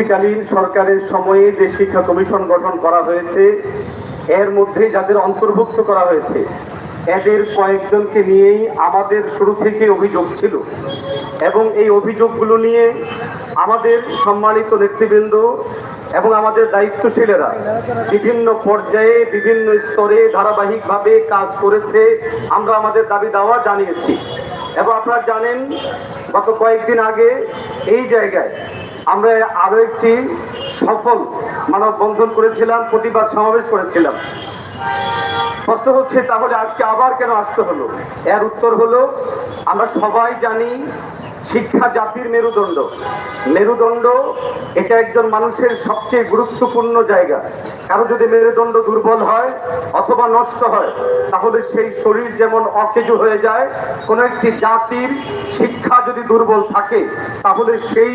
অন্তর্বর্তীকালীন সরকারের সময়ে যে শিক্ষা কমিশন গঠন করা হয়েছে, এর মধ্যে যাদের অন্তর্ভুক্ত করা হয়েছে, এদের কয়েকজনকে নিয়েই আমাদের শুরু থেকে অভিযোগ ছিল। এবং এই অভিযোগগুলো নিয়ে আমাদের সম্মানিত নেতৃবৃন্দ এবং আমাদের দায়িত্বশীলেরা বিভিন্ন পর্যায়ে, বিভিন্ন স্তরে ধারাবাহিকভাবে কাজ করেছে। আমরা আমাদের দাবি দাওয়া জানিয়েছি। এবং আপনারা জানেন, গত কয়েকদিন আগে এই জায়গায় আমরা আরও একটি সফল মানববন্ধন করেছিলাম, প্রতিবাদ সমাবেশ করেছিলাম। প্রশ্ন হচ্ছে, তাহলে আজকে আবার কেন আসতে হলো? এর উত্তর হলো, আমরা সবাই জানি শিক্ষা জাতির মেরুদণ্ড। মেরুদণ্ড এটা একজন মানুষের সবচেয়ে গুরুত্বপূর্ণ জায়গা। কারও যদি মেরুদণ্ড দুর্বল হয় অথবা নষ্ট হয়, তাহলে সেই শরীর যেমন অকেজু হয়ে যায়, কোনো একটি জাতির শিক্ষা যদি দুর্বল থাকে, তাহলে সেই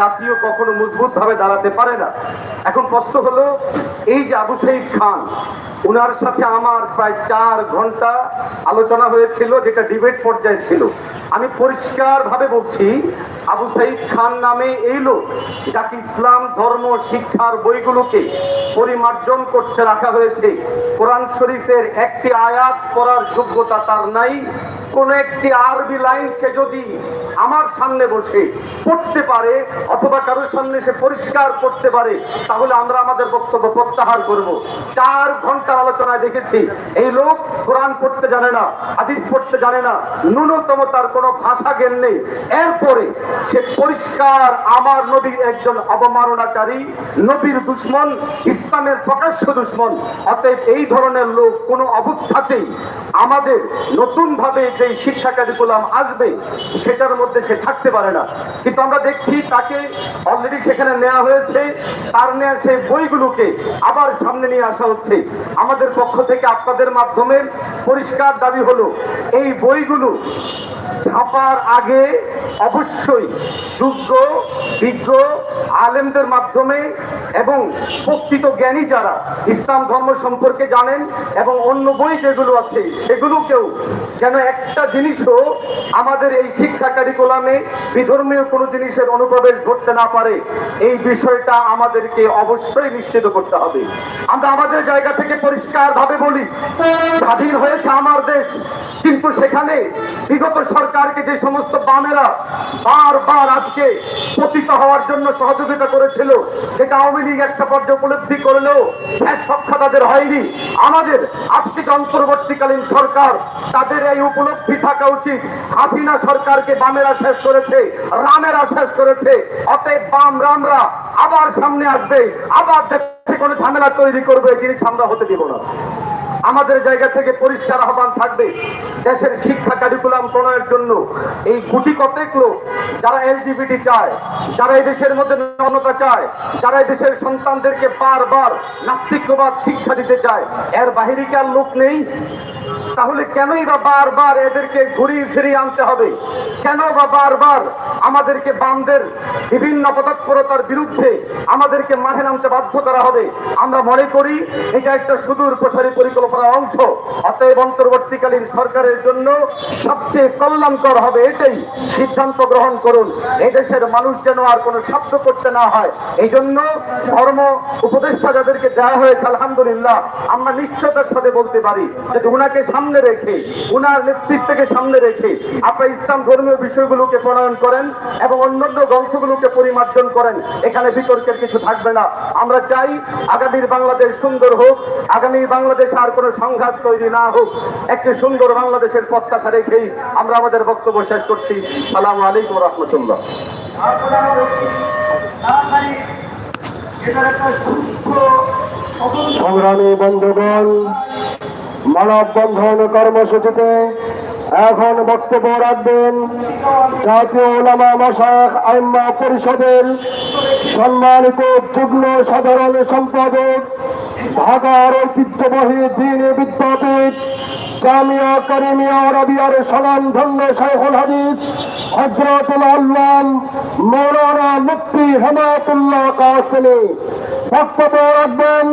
জাতীয় কখনো মজবুতভাবে দাঁড়াতে পারে না। এখন প্রশ্ন হলো, এই যে আবু সাইদ খান ওনার সাথে আমার প্রায় চার ঘণ্টা আলোচনা হয়েছিল, যেটা ডিবেট পর্যায়ে ছিল। আমি পরিষ্কার ভাবে বলছি, আবু সাইদ খান নামে এই লোক, যাকে ইসলাম, ধর্ম, শিক্ষার বইগুলোকে পরিমার্জন করতে রাখা হয়েছে, কোরআন শরীফের একটি আয়াত পড়ার যোগ্যতা তার নাই। কোন একটি আরবি লাইন সে যদি আমার সামনে বসে পড়তে পারে অথবা কারোর সামনে সে পরিষ্কার করতে পারে, তাহলে আমরা আমাদের বক্তব্য প্রত্যাহার করব। চার ঘণ্টা আলোচনায় দেখেছি, এই লোক কোরআন পড়তে জানে না, হাদিস পড়তে জানে না, ন্যূনতম তার কোনো ভাষা জ্ঞান নেই। এরপরে সে পরিষ্কার আমার নবীর একজন অবমাননাকারী, নবীর দুশ্মন, ইসলামের প্রকাশ্য দুশ্মন। অতএব এই ধরনের লোক কোনো অবস্থাতেই আমাদের নতুন ভাবে যে শিক্ষা কারিকুলাম আসবে, সেটার মধ্যে সে থাকতে পারে না। কিন্তু আমরা দেখছি তাকে অলরেডি সেখানে নেওয়া হয়েছে। তার নেওয়া সেই বইগুলোকে আবার সামনে নিয়ে আসা হচ্ছে। আমাদের পক্ষ থেকে আপনাদের মাধ্যমে পরিষ্কার দাবি হলো, এই বইগুলো ছাপার আগে অবশ্যই যোগ্য, বিজ্ঞ আলেমদের মাধ্যমে এবং প্রকৃত জ্ঞানী যারা ইসলাম ধর্ম সম্পর্কে জানেন এবং অন্য বই যেগুলো আছে, সেগুলোকেও যেন একটা জিনিসও আমাদের এই শিক্ষা কারিকুলামে বিধর্মীয় কোনো জিনিসের অনুপ্রবেশ ঘটতে না পারে। এই বিষয়টা আমাদেরকে অবশ্যই নিশ্চিত করতে হবে। আমরা আমাদের জায়গা থেকে পরিষ্কার ভাবে বলি, স্বাধীন হয়েছে আমার দেশ, কিন্তু সেখানে বিগত সরকারকে যে সমস্ত বামেরা বারবার আজকে পতিত হওয়ার জন্য সহযোগিতা করেছিল, সেটা আওয়ামী লীগ একটা পর্যায়ে উপলব্ধি করলেও শেষ রক্ষা তাদের হয়নি। আমাদের আজকে অন্তর্বর্তীকালীন সরকার, তাদের এই উপলব্ধি থাকা উচিত। হাসিনা সরকারকে বামেরা শেষ করেছে, রামেরা শেষ করেছে। অতএব বাম রামরা আবার সামনে আসবে, আবার দেশে কোনো ঝামেলা তৈরি করবে জিনিস আমরা হতে দিব না। আমাদের জায়গা থেকে পরিষ্কার আহ্বান থাকবে, দেশের শিক্ষা কারিকুলাম প্রণয়ের জন্য। এই গুটি কতেক লোক, যারা এলজিবিটি চায়, যারা এই দেশের মধ্যে নমতা চায়, যারা এই দেশের সন্তানদেরকে বারবার নাস্তিকবাদ শিক্ষা দিতে চায়, এর বাহিরে কি আর লোক নেই? তাহলে কেনই বা বারবার এদেরকে ঘুরিয়ে ফিরিয়ে আনতে হবে? কেন বা বারবার আমাদেরকে বামদের বিভিন্ন পদক্ষরতার বিরুদ্ধে আমাদেরকে মাঠে নামতে বাধ্য করা হবে। আমরা মনে করি এটা একটা সুদূর প্রসারী পরিকল্পনার অংশ, অতএব অন্তর্বর্তীকালীন সরকারের জন্য সবচেয়ে কল্যাণকর হবে এটাই। সিদ্ধান্ত গ্রহণ করুন, এই দেশের মানুষ যেন আর কোনো শব্দ করতে না হয়। এই জন্য ধর্ম উপদেষ্টা যাদেরকে দেওয়া হয়েছে, আলহামদুলিল্লাহ, আমরা নিশ্চয়তার সাথে বলতে পারি। যে উনাকে সামনে রেখে, উনার নেতৃত্বকে সামনে রেখে, আপনার ইসলাম ধর্মীয় বিষয়গুলোকে প্রণয়ন করেন এবং অন্যান্য গ্রন্থগুলোকে পরিমার্জন করেন। এখানে বিতর্কের কিছু থাকবে না। আমরা চাই আগামীর বাংলাদেশ সুন্দর হোক আগামী বাংলাদেশ আর কোনো সংঘাত তৈরি না হোক। একটি সুন্দর বাংলাদেশের প্রত্যাশা রেখেই আমরা আমাদের বক্তব্য শেষ করছি। সালাম আলাইকুম রহমতুল্লাহ। সংগ্রামী বন্ধুগণ, মানববন্ধন কর্মসূচিতে এখন বক্তব্য রাখবেন জাতীয় ওলামা মাসাক আইম্মা পরিষদের সম্মানিত যুগ্ম সাধারণ সম্পাদক ঢাকার ঐতিহ্যবাহী দিন বিদ্যাপীঠ, জামিয়া করিমিয়া রবিয়ার সলাম ধন্য শাইখুল হাদিস হজরতুল আল্লাম মৌলানা মুক্তি হেমায়তুল্লাহ কাসিনী বক্তব্য রাখবেন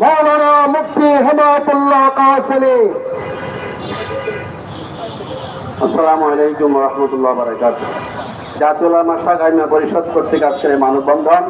মৌলানা মুক্তি হেমায়তুল্লাহ কাসিনী আসসালামু আলাইকুম রহমতুল্লাহ বারাকাত জাতীয় মাসাক আইনা পরিষদ কর্তৃক এই মানববন্ধন